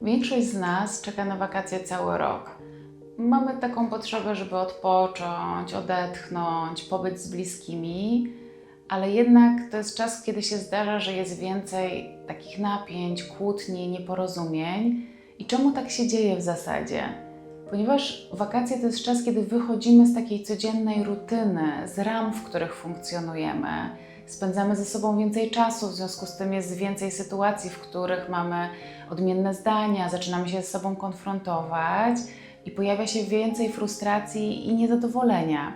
Większość z nas czeka na wakacje cały rok. Mamy taką potrzebę, żeby odpocząć, odetchnąć, pobyć z bliskimi, ale jednak to jest czas, kiedy się zdarza, że jest więcej takich napięć, kłótni, nieporozumień. I czemu tak się dzieje w zasadzie? Ponieważ wakacje to jest czas, kiedy wychodzimy z takiej codziennej rutyny, z ram, w których funkcjonujemy. Spędzamy ze sobą więcej czasu, w związku z tym jest więcej sytuacji, w których mamy odmienne zdania, zaczynamy się z sobą konfrontować i pojawia się więcej frustracji i niezadowolenia.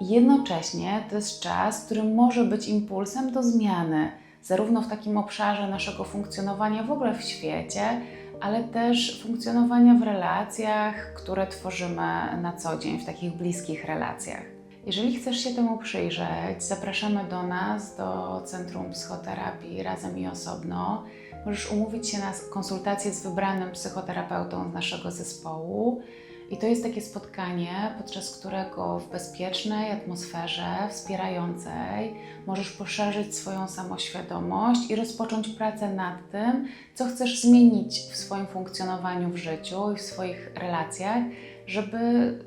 Jednocześnie to jest czas, który może być impulsem do zmiany, zarówno w takim obszarze naszego funkcjonowania w ogóle w świecie, ale też funkcjonowania w relacjach, które tworzymy na co dzień, w takich bliskich relacjach. Jeżeli chcesz się temu przyjrzeć, zapraszamy do nas, do Centrum Psychoterapii razem i osobno. Możesz umówić się na konsultację z wybranym psychoterapeutą z naszego zespołu. I to jest takie spotkanie, podczas którego w bezpiecznej atmosferze wspierającej możesz poszerzyć swoją samoświadomość i rozpocząć pracę nad tym, co chcesz zmienić w swoim funkcjonowaniu w życiu i w swoich relacjach, żeby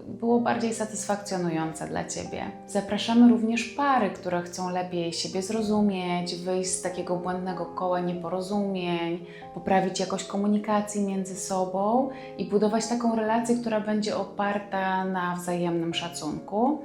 było bardziej satysfakcjonujące dla Ciebie. Zapraszamy również pary, które chcą lepiej siebie zrozumieć, wyjść z takiego błędnego koła nieporozumień, poprawić jakość komunikacji między sobą i budować taką relację, która będzie oparta na wzajemnym szacunku.